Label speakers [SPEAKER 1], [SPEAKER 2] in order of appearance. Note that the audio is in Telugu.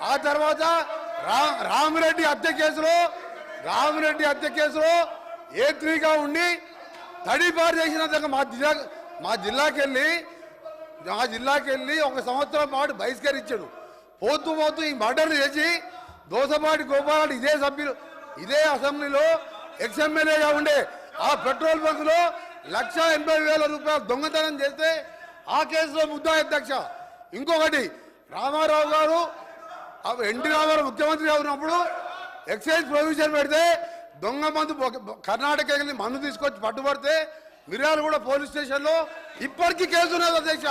[SPEAKER 1] ఆ తర్వాత రా రామిరెడ్డి హత్య కేసులో రామిరెడ్డి హత్య కేసులో ఏ త్రీగా ఉండి తడిపారు చేసిన మా జిల్లా మా జిల్లాకి వెళ్ళి మా జిల్లాకి వెళ్ళి ఒక సంవత్సరం పాటు బహిష్కరించాడు. పోతూ పోతూ ఈ మర్డర్ చేసి దోసపాటి గోపాల్ ఇదే సభ్యులు ఇదే అసెంబ్లీలో ఎక్స్ఎమ్మెల్యేగా ఉండే ఆ పెట్రోల్ బంకులో లక్ష ఎనభై వేల రూపాయలు దొంగతనం చేస్తే ఆ కేసులో ముద్దా అధ్యక్ష. ఇంకొకటి రామారావు గారు ఆ ఎన్టీ రామారావు ముఖ్యమంత్రిగా ఉన్నప్పుడు ఎక్సైజ్ ప్రొవిజన్ పెడితే దొంగ మందు కర్ణాటక మందు తీసుకొచ్చి పట్టుబడితే మిర్యాల కూడా పోలీస్ స్టేషన్లో ఇప్పటికీ కేసు ఉన్నది అధ్యక్ష.